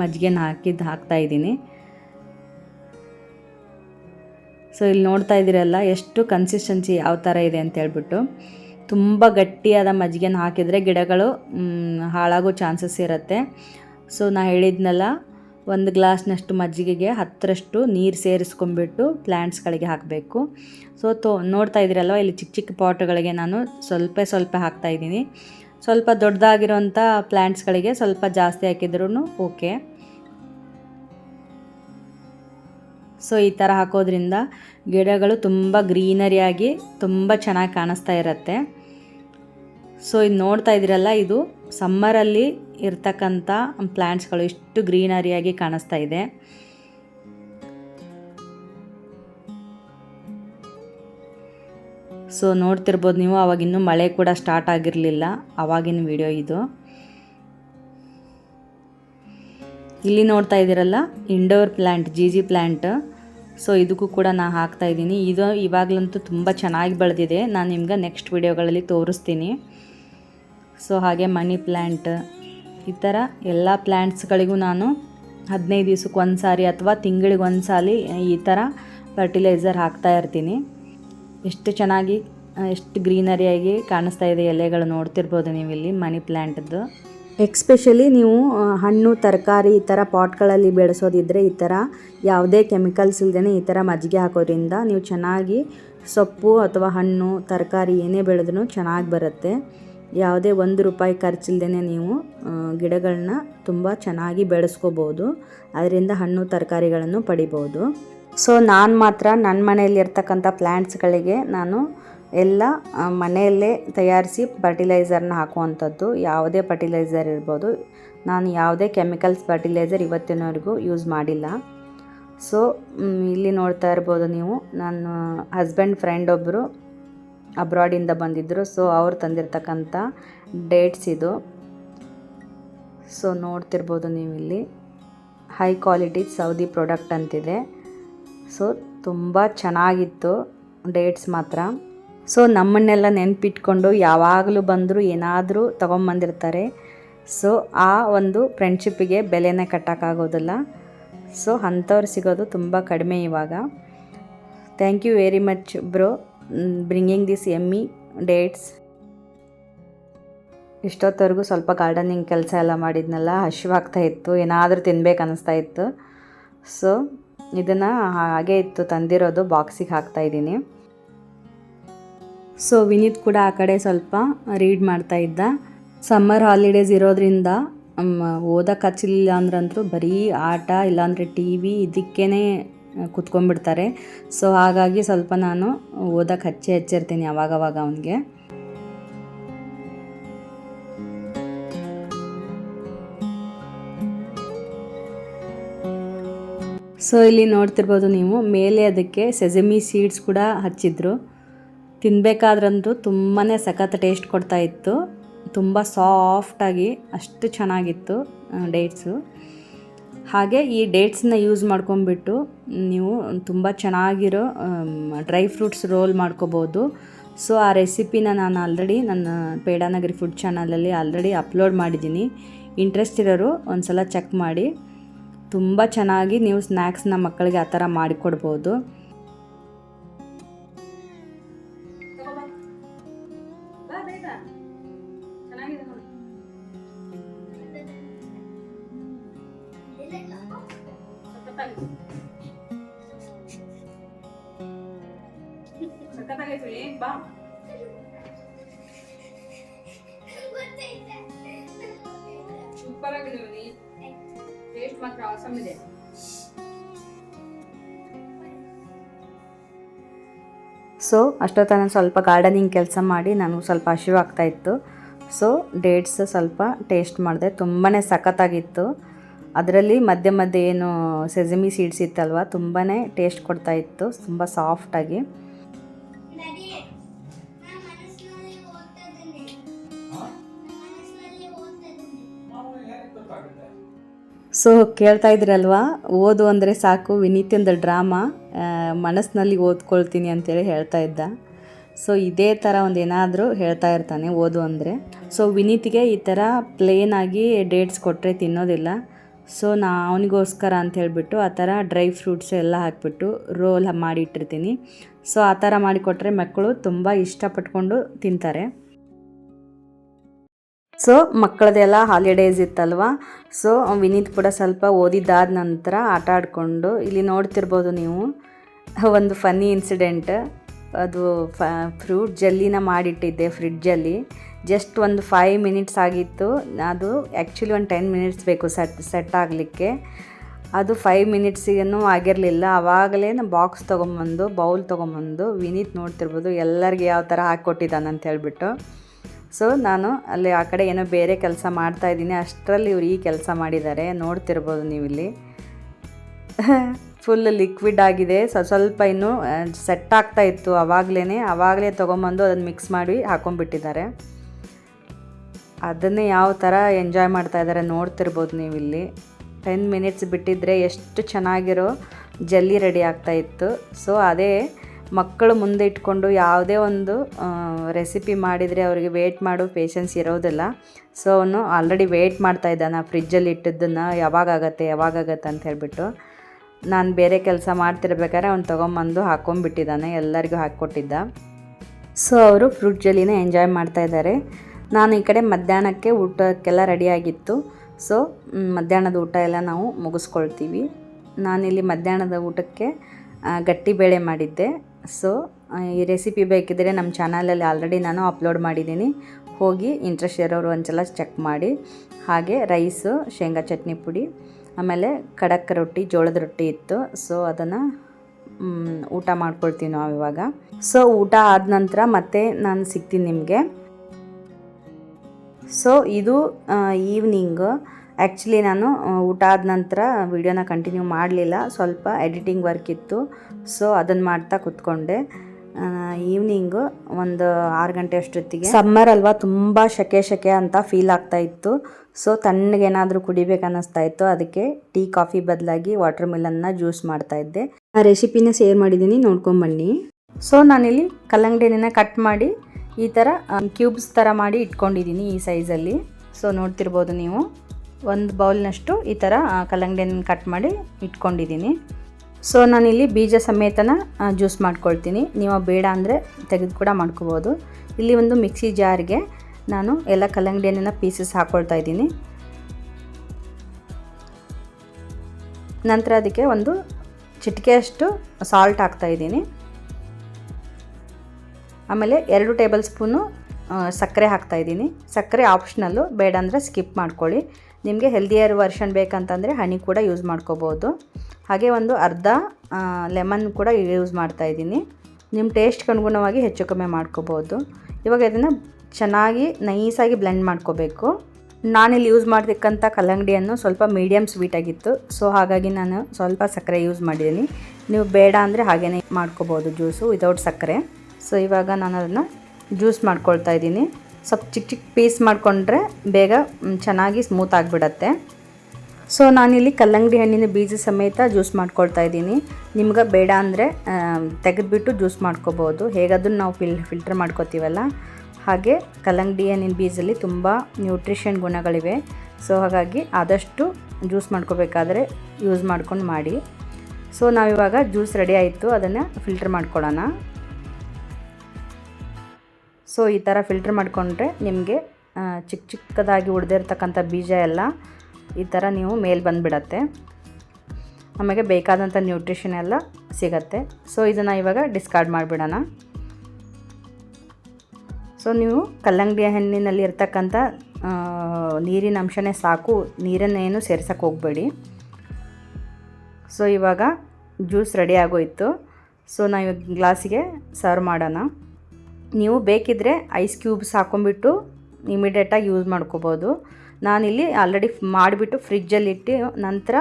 ಮಜ್ಜಿಗೆನ ಹಾಕಿದ್ದು ಹಾಕ್ತಾ ಸೊ ಇಲ್ಲಿ ನೋಡ್ತಾ ಇದ್ದೀರಲ್ಲ, ಎಷ್ಟು ಕನ್ಸಿಸ್ಟೆನ್ಸಿ ಯಾವ ಥರ ಇದೆ ಅಂತ ಹೇಳ್ಬಿಟ್ಟು. ತುಂಬ ಗಟ್ಟಿಯಾದ ಮಜ್ಜಿಗೆನ ಹಾಕಿದರೆ ಗಿಡಗಳು ಹಾಳಾಗೋ ಚಾನ್ಸಸ್ ಇರುತ್ತೆ. ಸೊ ನಾ ಹೇಳಿದ್ನಲ್ಲ, ಒಂದು ಗ್ಲಾಸ್ನಷ್ಟು ಮಜ್ಜಿಗೆಗೆ ಹತ್ತರಷ್ಟು ನೀರು ಸೇರಿಸ್ಕೊಂಡ್ಬಿಟ್ಟು ಪ್ಲ್ಯಾಂಟ್ಸ್ಗಳಿಗೆ ಹಾಕಬೇಕು. ಸೊ ತೋ, ನೋಡ್ತಾ ಇದ್ದೀರಲ್ವ, ಇಲ್ಲಿ ಚಿಕ್ಕ ಚಿಕ್ಕ ಪಾಟ್ಗಳಿಗೆ ನಾನು ಸ್ವಲ್ಪ ಸ್ವಲ್ಪ ಹಾಕ್ತಾ ಇದ್ದೀನಿ. ಸ್ವಲ್ಪ ದೊಡ್ಡದಾಗಿರೋಂಥ ಪ್ಲ್ಯಾಂಟ್ಸ್ಗಳಿಗೆ ಸ್ವಲ್ಪ ಜಾಸ್ತಿ ಹಾಕಿದ್ರೂ ಓಕೆ. ಸೊ ಈ ಥರ ಹಾಕೋದ್ರಿಂದ ಗಿಡಗಳು ತುಂಬ ಗ್ರೀನರಿಯಾಗಿ ತುಂಬ ಚೆನ್ನಾಗಿ ಕಾಣಿಸ್ತಾ ಇರುತ್ತೆ. ಸೊ ಇದು ನೋಡ್ತಾ ಇದ್ದೀರಲ್ಲ, ಇದು ಸಮ್ಮರಲ್ಲಿ ಇರ್ತಕ್ಕಂಥ ಪ್ಲ್ಯಾಂಟ್ಸ್ಗಳು ಇಷ್ಟು ಗ್ರೀನರಿಯಾಗಿ ಕಾಣಿಸ್ತಾ ಇದೆ. ಸೊ ನೋಡ್ತಿರ್ಬೋದು ನೀವು ಅವಾಗಿನ್ನೂ ಮಳೆ ಕೂಡ ಸ್ಟಾರ್ಟ್ ಆಗಿರಲಿಲ್ಲ, ಅವಾಗಿನ ವಿಡಿಯೋ ಇದು. ಇಲ್ಲಿ ನೋಡ್ತಾ ಇದ್ದೀರಲ್ಲ indoor plant Z Z plant so ಇದಕ್ಕೂ ಕೂಡ ನಾನು ಹಾಕ್ತಾ ಇದ್ದೀನಿ. ಇದು ಇವಾಗಲಂತೂ ತುಂಬ ಚೆನ್ನಾಗಿ ಬೆಳೆದಿದೆ. ನಾನು ನಿಮ್ಗೆ ನೆಕ್ಸ್ಟ್ ವಿಡಿಯೋಗಳಲ್ಲಿ ತೋರಿಸ್ತೀನಿ. ಸೊ ಹಾಗೆ ಮನಿ ಪ್ಲ್ಯಾಂಟ್ ಈ ಥರ ಎಲ್ಲ ಪ್ಲ್ಯಾಂಟ್ಸ್ಗಳಿಗೂ ನಾನು ಹದಿನೈದು ದಿವ್ಸಕ್ಕೆ ಒಂದು ಸಾರಿ ಅಥವಾ ತಿಂಗಳಿಗೆ ಒಂದು ಈ ಥರ ಫರ್ಟಿಲೈಸರ್ ಹಾಕ್ತಾ ಇರ್ತೀನಿ. ಎಷ್ಟು ಚೆನ್ನಾಗಿ, ಎಷ್ಟು ಗ್ರೀನರಿಯಾಗಿ ಕಾಣಿಸ್ತಾ ಇದೆ ಎಲೆಗಳು ನೋಡ್ತಿರ್ಬೋದು ನೀವು ಇಲ್ಲಿ ಮನಿ ಪ್ಲ್ಯಾಂಟ್ದು ಎಕ್ಸ್ಪೆಷಲಿ ನೀವು ಹಣ್ಣು, ತರಕಾರಿ ಈ ಥರ ಪಾಟ್ಗಳಲ್ಲಿ ಬೆಳೆಸೋದಿದ್ರೆ ಈ ಥರ ಯಾವುದೇ ಕೆಮಿಕಲ್ಸ್ ಇಲ್ಲದೇ ಈ ಥರ ಮಜ್ಜಿಗೆ ಹಾಕೋದ್ರಿಂದ ನೀವು ಚೆನ್ನಾಗಿ ಸೊಪ್ಪು ಅಥವಾ ಹಣ್ಣು, ತರಕಾರಿ ಏನೇ ಬೆಳೆದ್ರೂ ಚೆನ್ನಾಗಿ ಬರುತ್ತೆ. ಯಾವುದೇ ಒಂದು ರೂಪಾಯಿ ಖರ್ಚಿಲ್ದೇ ನೀವು ಗಿಡಗಳನ್ನ ತುಂಬ ಚೆನ್ನಾಗಿ ಬೆಳೆಸ್ಕೋಬೋದು. ಅದರಿಂದ ಹಣ್ಣು, ತರಕಾರಿಗಳನ್ನು ಪಡಿಬೋದು. ಸೊ, ನಾನು ಮಾತ್ರ ನನ್ನ ಮನೆಯಲ್ಲಿರ್ತಕ್ಕಂಥ ಪ್ಲ್ಯಾಂಟ್ಸ್ಗಳಿಗೆ ನಾನು ಎಲ್ಲ ಮನೆಯಲ್ಲೇ ತಯಾರಿಸಿ ಫರ್ಟಿಲೈಸರ್ನ ಹಾಕುವಂಥದ್ದು. ಯಾವುದೇ ಫರ್ಟಿಲೈಸರ್ ಇರ್ಬೋದು. ನಾನು ಯಾವುದೇ ಕೆಮಿಕಲ್ಸ್ ಫರ್ಟಿಲೈಸರ್ ಇವತ್ತಿನವರೆಗೂ ಯೂಸ್ ಮಾಡಿಲ್ಲ. ಸೊ ಇಲ್ಲಿ ನೋಡ್ತಾ ಇರ್ಬೋದು ನೀವು, ನನ್ನ ಹಸ್ಬೆಂಡ್ ಫ್ರೆಂಡ್ ಒಬ್ಬರು ಅಬ್ರಾಡಿಂದ ಬಂದಿದ್ದರು ಸೊ ಅವ್ರು ತಂದಿರ್ತಕ್ಕಂಥ ಡೇಟ್ಸ್ ಇದು. ಸೊ ನೋಡ್ತಿರ್ಬೋದು ನೀವು ಇಲ್ಲಿ. ಹೈ ಕ್ವಾಲಿಟಿ ಸೌದಿ ಪ್ರಾಡಕ್ಟ್ ಅಂತಿದೆ. ಸೊ ತುಂಬ ಚೆನ್ನಾಗಿತ್ತು ಡೇಟ್ಸ್ ಮಾತ್ರ. ಸೊ ನಮ್ಮನ್ನೆಲ್ಲ ನೆನಪಿಟ್ಕೊಂಡು ಯಾವಾಗಲೂ ಬಂದರೂ ಏನಾದರೂ ತೊಗೊಂಬಂದಿರ್ತಾರೆ. ಸೊ ಆ ಒಂದು ಫ್ರೆಂಡ್ಶಿಪ್ಪಿಗೆ ಬೆಲೆನೇ ಕಟ್ಟೋಕ್ಕಾಗೋದಿಲ್ಲ. ಸೊ ಅಂಥವ್ರು ಸಿಗೋದು ತುಂಬ ಕಡಿಮೆ ಇವಾಗ. Thank you very much bro bringing this ಎಮ್ಮಿ ಡೇಟ್ಸ್ ಇಷ್ಟೊತ್ತವರೆಗೂ ಸ್ವಲ್ಪ ಗಾರ್ಡನಿಂಗ್ ಕೆಲಸ ಎಲ್ಲ ಮಾಡಿದ್ನಲ್ಲ, ಹಸಿವಾಗ್ತಾ ಇತ್ತು, ಏನಾದರೂ ತಿನ್ಬೇಕು ಅನ್ನಿಸ್ತಾ ಇತ್ತು. ಸೊ ಇದನ್ನು ಹಾಗೆ ಇತ್ತು ತಂದಿರೋದು ಬಾಕ್ಸಿಗೆ ಹಾಕ್ತಾ ಇದ್ದೀನಿ. ಸೊ ವಿನೀತ್ ಕೂಡ ಆ ಕಡೆ ಸ್ವಲ್ಪ ರೀಡ್ ಮಾಡ್ತಾ ಇದ್ದ. ಸಮ್ಮರ್ ಹಾಲಿಡೇಸ್ ಇರೋದ್ರಿಂದ ಓದಕ್ಕೆ ಹಚ್ಚಲಿಲ್ಲ ಅಂದ್ರಂತೂ ಬರೀ ಆಟ, ಇಲ್ಲಾಂದರೆ ಟಿ ವಿ ಇದಕ್ಕೇ ಕುತ್ಕೊಂಡ್ಬಿಡ್ತಾರೆ. ಸೊ ಹಾಗಾಗಿ ಸ್ವಲ್ಪ ನಾನು ಓದಕ್ಕೆ ಹಚ್ಚಿ ಹಚ್ಚಿರ್ತೀನಿ ಅವಾಗವಾಗ ಅವನಿಗೆ. ಸೊ ಇಲ್ಲಿ ನೋಡ್ತಿರ್ಬೋದು ನೀವು, ಮೇಲೆ ಅದಕ್ಕೆ ಸೆಸಮಿ ಸೀಡ್ಸ್ ಕೂಡ ಹಚ್ಚಿದ್ರು. ತಿನ್ಬೇಕಾದ್ರಂತೂ ತುಂಬಾ ಸಖತ್ ಟೇಸ್ಟ್ ಕೊಡ್ತಾ ಇತ್ತು. ತುಂಬ ಸಾಫ್ಟಾಗಿ ಅಷ್ಟು ಚೆನ್ನಾಗಿತ್ತು ಡೇಟ್ಸು ಹಾಗೆ ಈ ಡೇಟ್ಸನ್ನ ಯೂಸ್ ಮಾಡ್ಕೊಂಬಿಟ್ಟು ನೀವು ತುಂಬ ಚೆನ್ನಾಗಿರೋ ಡ್ರೈ ಫ್ರೂಟ್ಸ್ ರೋಲ್ ಮಾಡ್ಕೋಬೋದು. ಸೊ ಆ ರೆಸಿಪಿನ ನಾನು ಆಲ್ರೆಡಿ ನನ್ನ ಪೇಡಾನಗರಿ ಫುಡ್ ಚಾನಲಲ್ಲಿ ಆಲ್ರೆಡಿ ಅಪ್ಲೋಡ್ ಮಾಡಿದ್ದೀನಿ. ಇಂಟ್ರೆಸ್ಟ್ ಇರೋರು ಒಂದು ಸಲ ಚೆಕ್ ಮಾಡಿ. ತುಂಬ ಚೆನ್ನಾಗಿ ನೀವು ಸ್ನ್ಯಾಕ್ಸ್ನ ಮಕ್ಕಳಿಗೆ ಆ ಥರ ಮಾಡಿಕೊಡ್ಬೋದು. ಅಷ್ಟೊತ್ತನ ಸ್ವಲ್ಪ ಗಾರ್ಡನಿಂಗ್ ಕೆಲಸ ಮಾಡಿ ನಾನು ಸ್ವಲ್ಪ ಹಸಿವಾಗ್ತಾ ಇತ್ತು. ಸೊ ಡೇಟ್ಸ್ ಸ್ವಲ್ಪ ಟೇಸ್ಟ್ ಮಾಡಿದೆ. ತುಂಬಾ ಸಖತ್ತಾಗಿತ್ತು. ಅದರಲ್ಲಿ ಮಧ್ಯೆ ಮಧ್ಯೆ ಏನು ಸೆಸಮಿ ಸೀಡ್ಸ್ ಇತ್ತಲ್ವ ತುಂಬಾ ಟೇಸ್ಟ್ ಕೊಡ್ತಾ ಇತ್ತು. ತುಂಬ ಸಾಫ್ಟಾಗಿ ಸೊ ಕೇಳ್ತಾ ಇದ್ರಲ್ವಾ ಓದು ಅಂದರೆ ಸಾಕು ವಿನೀತಿಂದ ಡ್ರಾಮಾ. ಮನಸ್ಸಿನಲ್ಲಿ ಓದ್ಕೊಳ್ತೀನಿ ಅಂತೇಳಿ ಹೇಳ್ತಾ ಇದ್ದ. ಸೊ ಇದೇ ಥರ ಒಂದು ಏನಾದರೂ ಹೇಳ್ತಾ ಇರ್ತಾನೆ ಓದು ಅಂದರೆ. ಸೊ ವಿನೀತಿಗೆ ಈ ಥರ ಪ್ಲೇನ್ ಆಗಿ ಡೇಟ್ಸ್ ಕೊಟ್ಟರೆ ತಿನ್ನೋದಿಲ್ಲ. ಸೊ ನಾ ಅವನಿಗೋಸ್ಕರ ಅಂತ ಹೇಳಿಬಿಟ್ಟು ಆ ಥರ ಡ್ರೈ ಫ್ರೂಟ್ಸ್ ಎಲ್ಲ ಹಾಕಿಬಿಟ್ಟು ರೋಲ್ ಮಾಡಿಟ್ಟಿರ್ತೀನಿ. ಸೊ ಆ ಥರ ಮಾಡಿಕೊಟ್ರೆ ಮಕ್ಕಳು ತುಂಬ ಇಷ್ಟಪಟ್ಕೊಂಡು ತಿಂತಾರೆ. ಸೊ ಮಕ್ಕಳದೆಲ್ಲ ಹಾಲಿಡೇಸ್ ಇತ್ತಲ್ವ? ಸೊ ವಿನೀತ್ ಕೂಡ ಸ್ವಲ್ಪ ಓದಿದ್ದಾದ ನಂತರ ಆಟ ಆಡಿಕೊಂಡು, ಇಲ್ಲಿ ನೋಡ್ತಿರ್ಬೋದು ನೀವು, ಒಂದು ಫನ್ನಿ ಇನ್ಸಿಡೆಂಟ್ ಅದು ಫ ಫ್ರೂಟ್ ಜಲ್ಲಿನ ಮಾಡಿಟ್ಟಿದ್ದೆ ಫ್ರಿಡ್ಜಲ್ಲಿ ಜಸ್ಟ್ ಒಂದು ಫೈವ್ ಮಿನಿಟ್ಸ್ ಆಗಿತ್ತು. ಅದು ಆ್ಯಕ್ಚುಲಿ ಒಂದು ಟೆನ್ ಮಿನಿಟ್ಸ್ ಬೇಕು ಸೆಟ್ ಸೆಟ್ ಆಗಲಿಕ್ಕೆ. ಅದು ಫೈವ್ ಮಿನಿಟ್ಸಿಗೂ ಆಗಿರಲಿಲ್ಲ. ಆವಾಗಲೇ ಬಾಕ್ಸ್ ತೊಗೊಂಬಂದು ಬೌಲ್ ತೊಗೊಂಬಂದು, ವಿನೀತ್ ನೋಡ್ತಿರ್ಬೋದು ಎಲ್ಲರಿಗೆ ಯಾವ ಥರ ಹಾಕ್ಕೊಟ್ಟಿದ್ದಾನಂತ ಹೇಳಿಬಿಟ್ಟು ಹೇಳ್ಬಿಟ್ಟು. ಸೊ ನಾನು ಅಲ್ಲಿ ಆ ಕಡೆ ಏನೋ ಬೇರೆ ಕೆಲಸ ಮಾಡ್ತಾ ಇದ್ದೀನಿ. ಅಷ್ಟರಲ್ಲಿ ಇವ್ರು ಈ ಕೆಲಸ ಮಾಡಿದ್ದಾರೆ. ನೋಡ್ತಿರ್ಬೋದು ನೀವು ಇಲ್ಲಿ ಫುಲ್ ಲಿಕ್ವಿಡ್ ಆಗಿದೆ. ಸ್ವಲ್ಪ ಸ್ವಲ್ಪ ಇನ್ನು ಸೆಟ್ ಆಗ್ತಾ ಇತ್ತು ಆವಾಗಲೇ ಆವಾಗಲೇ ತೊಗೊಂಬಂದು ಅದನ್ನು ಮಿಕ್ಸ್ ಮಾಡಿ ಹಾಕೊಂಡ್ಬಿಟ್ಟಿದ್ದಾರೆ. ಅದನ್ನೇ ಯಾವ ಥರ ಎಂಜಾಯ್ ಮಾಡ್ತಾ ಇದ್ದಾರೆ ನೋಡ್ತಿರ್ಬೋದು ನೀವು ಇಲ್ಲಿ ಟೆನ್ ಮಿನಿಟ್ಸ್ ಬಿಟ್ಟಿದ್ರೆ ಎಷ್ಟು ಚೆನ್ನಾಗಿರೋ ಜಲ್ಲಿ ರೆಡಿ ಆಗ್ತಾ ಇತ್ತು. ಸೊ ಅದೇ ಮಕ್ಕಳು ಮುಂದೆ ಇಟ್ಕೊಂಡು ಯಾವುದೇ ಒಂದು ರೆಸಿಪಿ ಮಾಡಿದರೆ ಅವರಿಗೆ ವೇಟ್ ಮಾಡೋ ಪೇಷನ್ಸ್ ಇರೋದಿಲ್ಲ. ಸೊ ಅವನು ಆಲ್ರೆಡಿ ವೇಟ್ ಮಾಡ್ತಾ ಇದ್ದಾನೆ ಫ್ರಿಜ್ಜಲ್ಲಿ ಇಟ್ಟಿದ್ದನ್ನು ಯಾವಾಗತ್ತೆ ಯಾವಾಗತ್ತೆ ಅಂತ ಹೇಳ್ಬಿಟ್ಟು. ನಾನು ಬೇರೆ ಕೆಲಸ ಮಾಡ್ತಿರ್ಬೇಕಾದ್ರೆ ಅವ್ನು ತೊಗೊಂಬಂದು ಹಾಕ್ಕೊಂಬಿಟ್ಟಿದ್ದಾನೆ ಎಲ್ಲರಿಗೂ ಹಾಕ್ಕೊಟ್ಟಿದ್ದ. ಸೊ ಅವರು ಫ್ರೂಟ್ ಎಂಜಾಯ್ ಮಾಡ್ತಾ ಇದ್ದಾರೆ. ನಾನು ಈ ಕಡೆ ಮಧ್ಯಾಹ್ನಕ್ಕೆ ಊಟಕ್ಕೆಲ್ಲ ರೆಡಿಯಾಗಿತ್ತು ಸೊ ಮಧ್ಯಾಹ್ನದ ಊಟ ಎಲ್ಲ ನಾವು ಮುಗಿಸ್ಕೊಳ್ತೀವಿ. ನಾನಿಲ್ಲಿ ಮಧ್ಯಾಹ್ನದ ಊಟಕ್ಕೆ ಗಟ್ಟಿಬೇಳೆ ಗಟ್ಟಿ ಬೇಳೆ ಮಾಡಿದ್ದೆ. ಸೊ ಈ ರೆಸಿಪಿ ಬೇಕಿದ್ದರೆ ನಮ್ಮ ಚಾನಲಲ್ಲಿ ಆಲ್ರೆಡಿ ನಾನು ಅಪ್ಲೋಡ್ ಮಾಡಿದ್ದೀನಿ. ಹೋಗಿ ಇಂಟ್ರೆಸ್ಟ್ ಇರೋರು ಒಂದ್ಸಲ ಚೆಕ್ ಮಾಡಿ. ಹಾಗೆ ರೈಸು ಶೇಂಗಾ ಚಟ್ನಿ ಪುಡಿ, ಆಮೇಲೆ ಖಡಕ್ ರೊಟ್ಟಿ, ಜೋಳದ ರೊಟ್ಟಿ ಇತ್ತು. ಸೊ, ಅದನ್ನು ಊಟ ಮಾಡ್ಕೊಳ್ತೀವಿ ನಾವು ಇವಾಗ. ಸೊ, ಊಟ ಆದ ನಂತರ ಮತ್ತೆ ನಾನು ಸಿಗ್ತೀನಿ ನಿಮಗೆ. ಸೊ, ಇದು ಈವ್ನಿಂಗ್ ಆ್ಯಕ್ಚುಲಿ ನಾನು ಊಟ ಆದ ನಂತರ ವಿಡಿಯೋನ ಕಂಟಿನ್ಯೂ ಮಾಡಲಿಲ್ಲ. ಸ್ವಲ್ಪ ಎಡಿಟಿಂಗ್ ವರ್ಕ್ ಇತ್ತು. ಸೊ ಅದನ್ನು ಮಾಡ್ತಾ ಕೂತ್ಕೊಂಡೆ. ಈವ್ನಿಂಗು ಒಂದು ಆರು ಗಂಟೆ ಅಷ್ಟೊತ್ತಿಗೆ. ಸಮ್ಮರ್ ಅಲ್ವಾ? ತುಂಬ ಶೆಕೆ ಶೆಕೆ ಅಂತ ಫೀಲ್ ಆಗ್ತಾ ಇತ್ತು. ಸೊ ತಣ್ಣಗೇನಾದರೂ ಕುಡಿಬೇಕು ಅನ್ನಿಸ್ತಾ ಇತ್ತು. ಅದಕ್ಕೆ ಟೀ ಕಾಫಿ ಬದಲಾಗಿ ವಾಟರ್ ಮಿಲನ್ನ ಜ್ಯೂಸ್ ಮಾಡ್ತಾ ಇದ್ದೆ. ಆ ರೆಸಿಪಿನ ಶೇರ್ ಮಾಡಿದ್ದೀನಿ ನೋಡ್ಕೊಂಬನ್ನಿ ಸೊ ನಾನಿಲ್ಲಿ ಕಲ್ಲಂಗಡಿನ ಕಟ್ ಮಾಡಿ ಈ ಥರ ಕ್ಯೂಬ್ಸ್ ಥರ ಮಾಡಿ ಇಟ್ಕೊಂಡಿದ್ದೀನಿ ಈ ಸೈಜಲ್ಲಿ ಸೊ ನೋಡ್ತಿರ್ಬೋದು ನೀವು. ಒಂದು ಬೌಲ್ನಷ್ಟು ಈ ಥರ ಕಲ್ಲಂಗಡಿಯನ್ನು ಕಟ್ ಮಾಡಿ ಇಟ್ಕೊಂಡಿದ್ದೀನಿ. ಸೊ ನಾನಿಲ್ಲಿ ಬೀಜ ಸಮೇತನ ಜ್ಯೂಸ್ ಮಾಡ್ಕೊಳ್ತೀನಿ. ನೀವು ಬೇಡ ಅಂದರೆ ತೆಗೆದು ಕೂಡ ಮಾಡ್ಕೋಬೋದು. ಇಲ್ಲಿ ಒಂದು ಮಿಕ್ಸಿ ಜಾರ್ಗೆ ನಾನು ಎಲ್ಲ ಕಲ್ಲಂಗಡಿ ಹಣ್ಣಿನ ಪೀಸಸ್ ಹಾಕ್ಕೊಳ್ತಾ ಇದ್ದೀನಿ. ನಂತರ ಅದಕ್ಕೆ ಒಂದು ಚಿಟಿಕೆಯಷ್ಟು ಸಾಲ್ಟ್ ಹಾಕ್ತಾ ಇದ್ದೀನಿ. ಆಮೇಲೆ ಎರಡು ಟೇಬಲ್ ಸ್ಪೂನು ಸಕ್ಕರೆ ಹಾಕ್ತಾ ಇದ್ದೀನಿ. ಸಕ್ಕರೆ ಆಪ್ಷನಲ್ಲು ಬೇಡ ಅಂದರೆ ಸ್ಕಿಪ್ ಮಾಡ್ಕೊಳ್ಳಿ. ನಿಮಗೆ ಹೆಲ್ದಿಯರ್ ವರ್ಷನ್ ಬೇಕಂತಂದರೆ ಹನಿ ಕೂಡ ಯೂಸ್ ಮಾಡ್ಕೋಬೋದು. ಹಾಗೆ ಒಂದು ಅರ್ಧ ಲೆಮನ್ ಕೂಡ ಯೂಸ್ ಮಾಡ್ತಾ ಇದ್ದೀನಿ. ನಿಮ್ಮ ಟೇಸ್ಟ್ಗೆ ಅನುಗುಣವಾಗಿ ಹೆಚ್ಚು ಕಮ್ಮಿ ಮಾಡ್ಕೋಬೋದು. ಇವಾಗ ಇದನ್ನು ಚೆನ್ನಾಗಿ ನೈಸಾಗಿ ಬ್ಲೆಂಡ್ ಮಾಡ್ಕೋಬೇಕು. ನಾನಿಲ್ಲಿ ಯೂಸ್ ಮಾಡ್ತಕ್ಕಂಥ ಕಲ್ಲಂಗಡಿಯನ್ನು ಸ್ವಲ್ಪ ಮೀಡಿಯಮ್ ಸ್ವೀಟ್ ಆಗಿತ್ತು. ಸೊ ಹಾಗಾಗಿ ನಾನು ಸ್ವಲ್ಪ ಸಕ್ಕರೆ ಯೂಸ್ ಮಾಡಿದ್ದೀನಿ. ನೀವು ಬೇಡ ಅಂದರೆ ಹಾಗೇ ಮಾಡ್ಕೋಬೋದು ಜ್ಯೂಸು ವಿತೌಟ್ ಸಕ್ಕರೆ. ಸೊ ಇವಾಗ ನಾನು ಅದನ್ನು ಜ್ಯೂಸ್ ಮಾಡ್ಕೊಳ್ತಾ ಇದ್ದೀನಿ. ಸ್ವಲ್ಪ ಚಿಕ್ಕ ಚಿಕ್ಕ ಪೀಸ್ ಮಾಡಿಕೊಂಡ್ರೆ ಬೇಗ ಚೆನ್ನಾಗಿ ಸ್ಮೂತ್ ಆಗಿಬಿಡತ್ತೆ. ಸೊ ನಾನಿಲ್ಲಿ ಕಲ್ಲಂಗಡಿ ಹಣ್ಣಿನ ಬೀಜ ಸಮೇತ ಜ್ಯೂಸ್ ಮಾಡ್ಕೊಳ್ತಾ ಇದ್ದೀನಿ. ನಿಮ್ಗೆ ಬೇಡ ಅಂದರೆ ತೆಗೆದುಬಿಟ್ಟು ಜ್ಯೂಸ್ ಮಾಡ್ಕೋಬೋದು. ಹೇಗಾದ್ರೂ ನಾವು ಫಿಲ್, ಫಿಲ್ಟರ್ ಮಾಡ್ಕೋತೀವಲ್ಲ? ಹಾಗೆ ಕಲ್ಲಂಗಡಿ ಹಣ್ಣಿನ ಬೀಜಲ್ಲಿ ತುಂಬ ನ್ಯೂಟ್ರಿಷನ್ ಗುಣಗಳಿವೆ. ಸೊ ಹಾಗಾಗಿ ಆದಷ್ಟು ಜ್ಯೂಸ್ ಮಾಡ್ಕೋಬೇಕಾದ್ರೆ ಯೂಸ್ ಮಾಡ್ಕೊಂಡು ಮಾಡಿ. ಸೊ ನಾವಿವಾಗ ಜ್ಯೂಸ್ ರೆಡಿ ಆಯಿತು. ಅದನ್ನು ಫಿಲ್ಟರ್ ಮಾಡ್ಕೊಳ್ಳೋಣ. ಸೊ, ಈ ಥರ ಫಿಲ್ಟರ್ ಮಾಡಿಕೊಂಡ್ರೆ ನಿಮಗೆ ಚಿಕ್ಕ ಚಿಕ್ಕದಾಗಿ ಉಳಿದಿರ್ತಕ್ಕಂಥ ಬೀಜ ಎಲ್ಲ ಈ ಥರ ನೀವು ಮೇಲೆ ಬಂದುಬಿಡತ್ತೆ. ನಮಗೆ ಬೇಕಾದಂಥ ನ್ಯೂಟ್ರಿಷನ್ ಎಲ್ಲ ಸಿಗತ್ತೆ. ಸೊ, ಇದನ್ನು ಇವಾಗ ಡಿಸ್ಕಾರ್ಡ್ ಮಾಡಿಬಿಡೋಣ. ಸೊ, ನೀವು ಕಲ್ಲಂಗಡಿ ಹಣ್ಣಿನಲ್ಲಿ ಇರ್ತಕ್ಕಂಥ ನೀರಿನ ಅಂಶನೇ ಸಾಕು ನೀರನ್ನೇನು ಸೇರ್ಸೋಕ್ಕೆ ಹೋಗಬೇಡಿ. ಸೊ, ಇವಾಗ ಜ್ಯೂಸ್ ರೆಡಿ ಆಗೋಯಿತು. ಸೊ, ನಾವು ಗ್ಲಾಸಿಗೆ ಸರ್ವ್ ಮಾಡೋಣ. ನೀವು ಬೇಕಿದ್ದರೆ ಐಸ್ ಕ್ಯೂಬ್ಸ್ ಹಾಕೊಂಡ್ಬಿಟ್ಟು ಇಮಿಡಿಯೇಟಾಗಿ ಯೂಸ್ ಮಾಡ್ಕೋಬೋದು. ನಾನಿಲ್ಲಿ ಆಲ್ರೆಡಿ ಮಾಡಿಬಿಟ್ಟು ಫ್ರಿಜ್ಜಲ್ಲಿಟ್ಟು ನಂತರ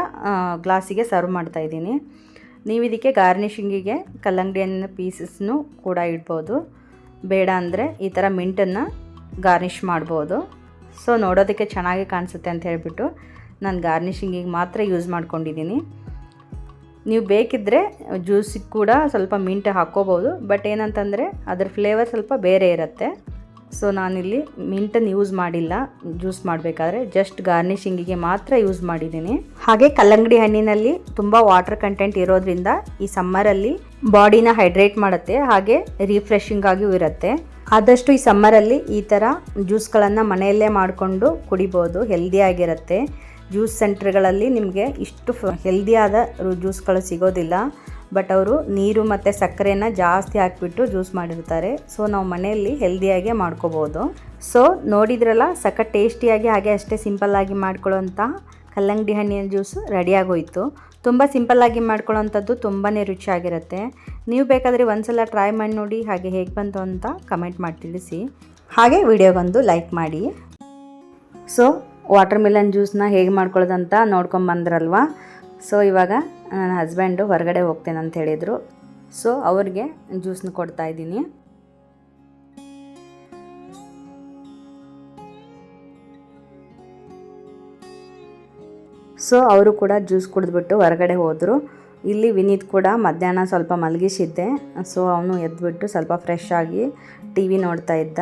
ಗ್ಲಾಸಿಗೆ ಸರ್ವ್ ಮಾಡ್ತಾಯಿದ್ದೀನಿ ನೀವು ಇದಕ್ಕೆ ಗಾರ್ನಿಷಿಂಗಿಗೆ ಕಲ್ಲಂಗಡಿ ಹಣ್ಣಿನ ಪೀಸಸ್ನು ಕೂಡ ಇಡ್ಬೋದು. ಬೇಡ ಅಂದರೆ ಈ ಥರ ಮಿಂಟನ್ನು ಗಾರ್ನಿಷ್ ಮಾಡ್ಬೋದು. ಸೊ ನೋಡೋದಕ್ಕೆ ಚೆನ್ನಾಗಿ ಕಾಣಿಸುತ್ತೆ ಅಂತ ಹೇಳಿಬಿಟ್ಟು ನಾನು ಗಾರ್ನಿಷಿಂಗಿಗೆ ಮಾತ್ರ ಯೂಸ್ ಮಾಡ್ಕೊಂಡಿದ್ದೀನಿ. ನೀವು ಬೇಕಿದ್ದರೆ ಜ್ಯೂಸಿಗೆ ಕೂಡ ಸ್ವಲ್ಪ ಮಿಂಟ್ ಹಾಕ್ಕೋಬೋದು. ಬಟ್ ಏನಂತಂದರೆ ಅದ್ರ ಫ್ಲೇವರ್ ಸ್ವಲ್ಪ ಬೇರೆ ಇರುತ್ತೆ. ಸೊ ನಾನಿಲ್ಲಿ ಮಿಂಟನ್ನು ಯೂಸ್ ಮಾಡಿಲ್ಲ. ಜ್ಯೂಸ್ ಮಾಡಬೇಕಾದ್ರೆ ಜಸ್ಟ್ ಗಾರ್ನಿಷಿಂಗಿಗೆ ಮಾತ್ರ ಯೂಸ್ ಮಾಡಿದ್ದೀನಿ. ಹಾಗೆ ಕಲ್ಲಂಗಡಿ ಹಣ್ಣಿನಲ್ಲಿ ತುಂಬ ವಾಟರ್ ಕಂಟೆಂಟ್ ಇರೋದ್ರಿಂದ ಈ ಸಮ್ಮರಲ್ಲಿ ಬಾಡಿನ ಹೈಡ್ರೇಟ್ ಮಾಡುತ್ತೆ. ಹಾಗೆ ರಿಫ್ರೆಶಿಂಗ್ ಆಗಿಯೂ ಇರುತ್ತೆ. ಆದಷ್ಟು ಈ ಸಮ್ಮರಲ್ಲಿ ಈ ಥರ ಜ್ಯೂಸ್ಗಳನ್ನು ಮನೆಯಲ್ಲೇ ಮಾಡಿಕೊಂಡು ಕುಡಿಬೋದು. ಹೆಲ್ದಿಯಾಗಿರುತ್ತೆ ಜ್ಯೂಸ್ ಸೆಂಟ್ರ್ಗಳಲ್ಲಿ ನಿಮಗೆ ಇಷ್ಟು ಹೆಲ್ದಿಯಾದ ಜ್ಯೂಸ್ಗಳು ಸಿಗೋದಿಲ್ಲ. ಬಟ್ ಅವರು ನೀರು ಮತ್ತು ಸಕ್ಕರೆನ ಜಾಸ್ತಿ ಹಾಕಿಬಿಟ್ಟು ಜ್ಯೂಸ್ ಮಾಡಿರ್ತಾರೆ ಸೊ, ನಾವು ಮನೆಯಲ್ಲಿ ಹೆಲ್ದಿಯಾಗೆ ಮಾಡ್ಕೋಬೋದು. ಸೊ, ನೋಡಿದ್ರಲ್ಲ, ಸಖತ್ ಟೇಸ್ಟಿಯಾಗಿ ಹಾಗೆ ಅಷ್ಟೇ ಸಿಂಪಲ್ಲಾಗಿ ಮಾಡ್ಕೊಳ್ಳೋಂಥ ಕಲ್ಲಂಗಡಿ ಹಣ್ಣಿನ ಜ್ಯೂಸು ರೆಡಿಯಾಗೋಯಿತು. ತುಂಬ ಸಿಂಪಲ್ಲಾಗಿ ಮಾಡ್ಕೊಳ್ಳೋಂಥದ್ದು ತುಂಬಾ ರುಚಿಯಾಗಿರುತ್ತೆ. ನೀವು ಬೇಕಾದರೆ ಒಂದ್ಸಲ ಟ್ರೈ ಮಾಡಿ ನೋಡಿ ಹಾಗೆ ಹೇಗೆ ಬಂತು ಅಂತ ಕಮೆಂಟ್ ಮಾಡಿ ತಿಳಿಸಿ. ಹಾಗೆ ವಿಡಿಯೋಗೊಂದು ಲೈಕ್ ಮಾಡಿ. ಸೊ ವಾಟರ್ ಮಿಲನ್ ಜ್ಯೂಸ್ನ ಹೇಗೆ ಮಾಡ್ಕೊಳ್ಳೋದಂತ ನೋಡ್ಕೊಂಬಂದ್ರಲ್ವಾ ಸೊ ಇವಾಗ ನನ್ನ ಹಸ್ಬೆಂಡು ಹೊರಗಡೆ ಹೋಗ್ತೇನೆ ಅಂತ ಹೇಳಿದರು. ಸೊ ಅವ್ರಿಗೆ ಜ್ಯೂಸ್ನ ಕೊಡ್ತಾ ಇದ್ದೀನಿ. ಸೊ ಅವರು ಕೂಡ ಜ್ಯೂಸ್ ಕುಡಿದ್ಬಿಟ್ಟು ಹೊರಗಡೆ ಹೋದರು. ಇಲ್ಲಿ ವಿನೀತ್ ಕೂಡ ಮಧ್ಯಾಹ್ನ ಸ್ವಲ್ಪ ಮಲಗಿಸಿದ್ದೆ. ಸೊ ಅವನು ಎದ್ಬಿಟ್ಟು ಸ್ವಲ್ಪ ಫ್ರೆಶ್ ಆಗಿ ಟಿ ವಿ ನೋಡ್ತಾ ಇದ್ದ.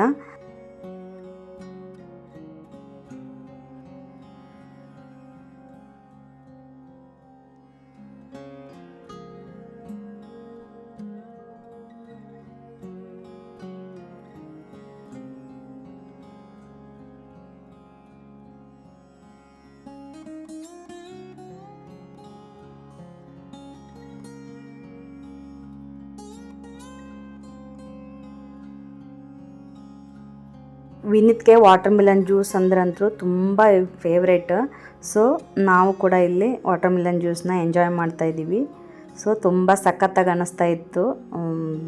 ವಿನಿತ್ಗೆ ವಾಟರ್ ಮಿಲನ್ ಜ್ಯೂಸ್ ಅಂದ್ರಂತೂ ತುಂಬ ಫೇವ್ರೇಟ್ ಸೊ ನಾವು ಕೂಡ ಇಲ್ಲಿ ವಾಟರ್ ಮಿಲನ್ ಜ್ಯೂಸ್ನ ಎಂಜಾಯ್ ಮಾಡ್ತಾ ಇದ್ದೀವಿ. ಸೊ ತುಂಬ ಸಖತ್ತಾಗಿ ಅನ್ನಿಸ್ತಾ ಇತ್ತು.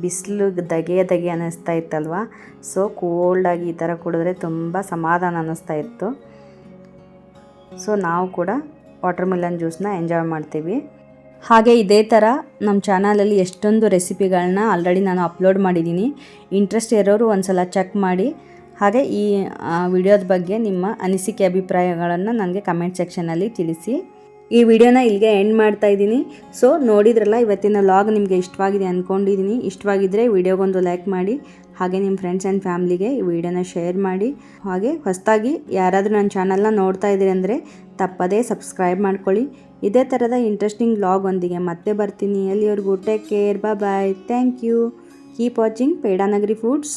ಬಿಸಿಲು ದಗೆ ದಗೆ ಅನ್ನಿಸ್ತಾ ಇತ್ತಲ್ವ? ಸೊ ಕೋಲ್ಡಾಗಿ ಈ ಥರ ಕುಡಿದ್ರೆ ತುಂಬ ಸಮಾಧಾನ ಅನ್ನಿಸ್ತಾ ಇತ್ತು. ಸೊ ನಾವು ಕೂಡ ವಾಟರ್ ಮಿಲನ್ ಜ್ಯೂಸ್ನ ಎಂಜಾಯ್ ಮಾಡ್ತೀವಿ. ಹಾಗೆ ಇದೇ ಥರ ನಮ್ಮ ಚಾನಲಲ್ಲಿ ಎಷ್ಟೊಂದು ರೆಸಿಪಿಗಳನ್ನ ಆಲ್ರೆಡಿ ನಾನು ಅಪ್ಲೋಡ್ ಮಾಡಿದ್ದೀನಿ. ಇಂಟ್ರೆಸ್ಟ್ ಇರೋರು ಒಂದು ಸಲ ಚೆಕ್ ಮಾಡಿ. ಹಾಗೆ ಈ ವಿಡಿಯೋದ ಬಗ್ಗೆ ನಿಮ್ಮ ಅನಿಸಿಕೆ ಅಭಿಪ್ರಾಯಗಳನ್ನು ನನಗೆ ಕಮೆಂಟ್ ಸೆಕ್ಷನಲ್ಲಿ ತಿಳಿಸಿ. ಈ ವಿಡಿಯೋನ ಇಲ್ಲಿಗೆ ಎಂಡ್ ಮಾಡ್ತಾ ಇದ್ದೀನಿ. ಸೊ ನೋಡಿದ್ರಲ್ಲ, ಇವತ್ತಿನ ಲಾಗ್ ನಿಮಗೆ ಇಷ್ಟವಾಗಿದೆ ಅಂದ್ಕೊಂಡಿದ್ದೀನಿ ಇಷ್ಟವಾಗಿದ್ದರೆ ವಿಡಿಯೋಗೊಂದು ಲೈಕ್ ಮಾಡಿ, ಹಾಗೆ ನಿಮ್ಮ ಫ್ರೆಂಡ್ಸ್ ಆ್ಯಂಡ್ ಫ್ಯಾಮ್ಲಿಗೆ ಈ ವಿಡಿಯೋನ ಶೇರ್ ಮಾಡಿ. ಹಾಗೆ ಹೊಸದಾಗಿ ಯಾರಾದರೂ ನನ್ನ ಚಾನಲ್ನ ನೋಡ್ತಾ ಇದ್ದೀರಿ ಅಂದರೆ ತಪ್ಪದೇ ಸಬ್ಸ್ಕ್ರೈಬ್ ಮಾಡ್ಕೊಳ್ಳಿ. ಇದೇ ಥರದ ಇಂಟ್ರೆಸ್ಟಿಂಗ್ ಲಾಗ್ ಒಂದಿಗೆ ಮತ್ತೆ ಬರ್ತೀನಿ. ಎಲ್ಲಿವರೆಗೂ take care bye thank you keep watching Pedanagari foods